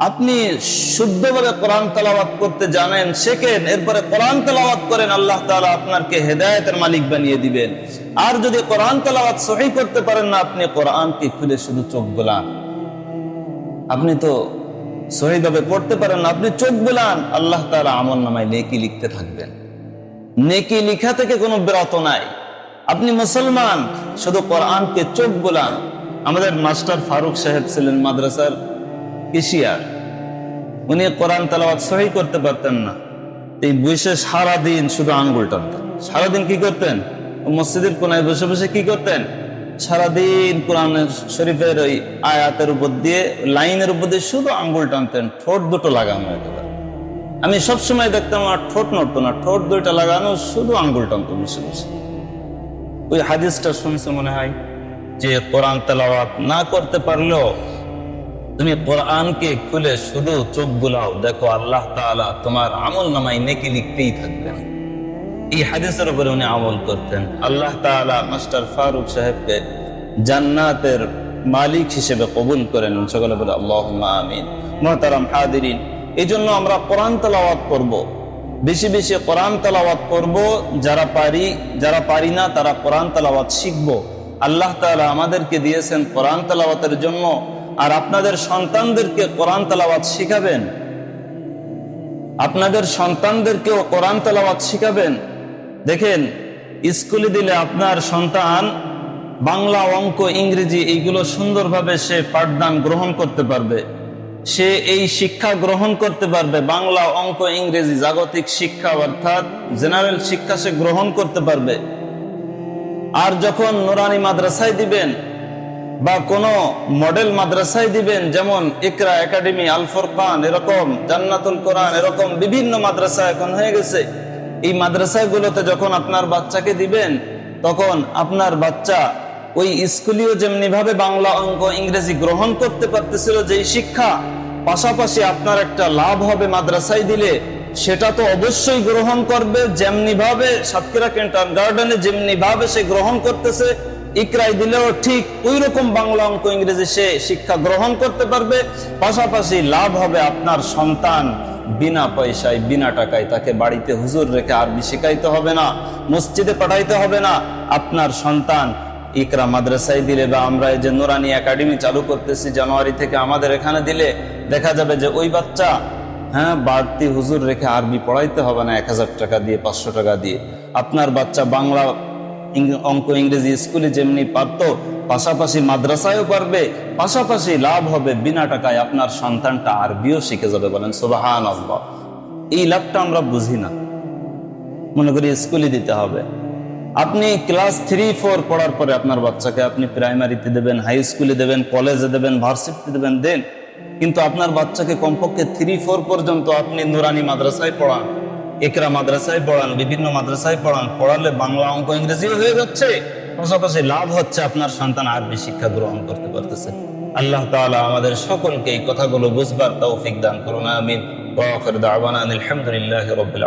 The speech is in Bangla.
আপনি শুদ্ধভাবে কোরআন তেলাওয়াত করতে জানেন, শেখেন, এরপরে কোরআন তেলাওয়াত করেন, আল্লাহ তাআলা আপনাকে হেদায়েতের মালিক বানিয়ে দিবেন। আর যদি কোরআন তেলাওয়াত সহি করতে পারেন না, আপনি কোরআনকে খুলে শুধু চোখ বোলান। আপনি তো সহিভাবে পড়তে পারেন না, আপনি চোখ বোলান। আল্লাহ তাআলা আমল নামায় নেকি লিখতে থাকবেন। নেকি লিখা থেকে কোনো বিরত নাই। আপনি মুসলমান, শুধু কোরআনকে চোখ বোলান। আমাদের মাস্টার ফারুক সাহেব ছিলেন মাদ্রাসার কেশিয়ার উনি কোরআন তালাওয়াত সহি করতে পারতেন না। এই বসে সারাদিন শুধু আঙ্গুল টানতেন। সারাদিন কি করতেন? মসজিদের কোনায় বসে বসে কি করতেন? সারাদিন কোরআন শরীফের ওই আয়াতের উপর দিয়ে, লাইনের উপর দিয়ে শুধু আঙ্গুল টানতেন, ঠোঁট দুটো লাগানো একেবারে আমি সবসময় দেখতাম, আর ঠোঁট নড়তো না, ঠোঁট দুইটা লাগানো, শুধু আঙ্গুল টানতো বসে বসে। ওই হাদিসটা শুনছে মনে হয় যে কোরআন তেলাওয়াত না করতে পারলেও তুমি কোরআনকে খুলে শুধু চোখ বুলাও। দেখো আল্লাহ তাআলা তোমার আমল নামাই নেকি লিখতেই থাকবেন। এই হাদিসের উপরে উনি আমল করতেন। আল্লাহ তাআলা মাস্টার ফারুক সাহেবকে জান্নাতের মালিক হিসেবে কবুল করেন সকলে বলে আল্লাহ আমিন। মহতারাম হাদিরিন এই জন্য আমরা কোরআন তেলাওয়াত করব। বেশি বেশি কোরআন তেলাওয়াত করব। যারা পারি যারা পারি না, তারা কোরআন তেলাওয়াত শিখব। আল্লাহ তাআলা আমাদেরকে দিয়েছেন কোরআন তেলাওয়াতের জন্য আর আপনাদের সন্তানদেরকে কোরআন তেলাওয়াত শিখাবেন? আপনাদের সন্তানদেরকেও কোরআন তেলাওয়াত শিখাবেন? দেখেন, স্কুলে দিলে আপনার সন্তান বাংলা অঙ্ক, ইংরেজি এইগুলো সুন্দরভাবে সে পাঠদান গ্রহণ করতে পারবে। সে এই শিক্ষা গ্রহণ করতে পারবে, বাংলা অঙ্ক, ইংরেজি জাগতিক শিক্ষা অর্থাৎ জেনারেল শিক্ষা সে গ্রহণ করতে পারবে। আর যখন নোরানি মাদ্রাসায় দিবেন বা কোন মডেল মাদ্রাসায় দিবেন, যেমন ইকরা একাডেমি, আল ফোরকান, এরকম, জান্নাতুল কোরআন, এরকম বিভিন্ন মাদ্রাসা এখন হয়ে গেছে। এই মাদ্রাসাগুলোতে যখন আপনার বাচ্চাকে দিবেন, তখন আপনার বাচ্চা ওই স্কুলীয় যেমনি ভাবে বাংলা অঙ্ক, ইংরেজি গ্রহণ করতে পারতেছিল যেই শিক্ষা, পাশাপাশি আপনার একটা লাভ হবে মাদ্রাসায় দিলে, সেটা তো অবশ্যই গ্রহণ করবে যেমনি ভাবে সাতক্ষীরা কেন্টার গার্ডেনে যেমনি ভাবে সে গ্রহণ করতেছে ইকরাই দিলেও ঠিক ওই রকম বাংলা অঙ্ক ইংরেজি সে শিক্ষা গ্রহণ করতে পারবে, পাশাপাশি লাভ হবে আপনার সন্তান বিনা পয়সায়, বিনা টাকায় তাকে বাড়িতে হুজুর রেখে আরবি শিখাইতে হবে না, মসজিদে পাঠাইতে হবে না। আপনার সন্তান ইকরা মাদ্রাসায় দিলে বা আমরা এই যে নোরানি একাডেমি চালু করতেছি জানুয়ারি থেকে আমাদের এখানে দিলে দেখা যাবে যে ওই বাচ্চা হ্যাঁ বাড়তি হুজুর রেখে আরবি পড়াইতে হবে না, এক হাজার টাকা দিয়ে, পাঁচশো টাকা দিয়ে। আপনার বাচ্চা বাংলা অঙ্ক ইংরেজি স্কুলে যেমনি পারতো, পাশাপাশি মাদ্রাসায়ও পারবে, পাশাপাশি লাভ হবে বিনা টাকায় আপনার সন্তানটা আরবিও শিখে যাবে বলেন সোবাহান এই লাভটা আমরা বুঝি না। মনে করি স্কুলে দিতে হবে। আপনি ক্লাস থ্রি, ফোর পড়ার পরে আপনার বাচ্চাকে আপনি প্রাইমারিতে দেবেন, হাই স্কুলে দেবেন, কলেজে দেবেন, ভার্সিটিতে দেবেন, দেন। কিন্তু আপনার বাচ্চাকে কমপক্ষে থ্রি, ফোর পর্যন্ত আপনি নুরানি মাদ্রাসায় পড়ান। একরা মাদ্রাসায় পড়ান, বিভিন্ন মাদ্রাসায় পড়ান, পড়ালে বাংলা অঙ্ক ইংরেজিও হয়ে যাচ্ছে। পাশাপাশি লাভ হচ্ছে আপনার সন্তান আরবি শিক্ষা গ্রহণ করতে পারতেছে। আল্লাহ তালা আমাদের সকলকে এই কথাগুলো বুঝবার তৌফিক দান করুন, আমিন। আলহামদুলিল্লাহ রবিল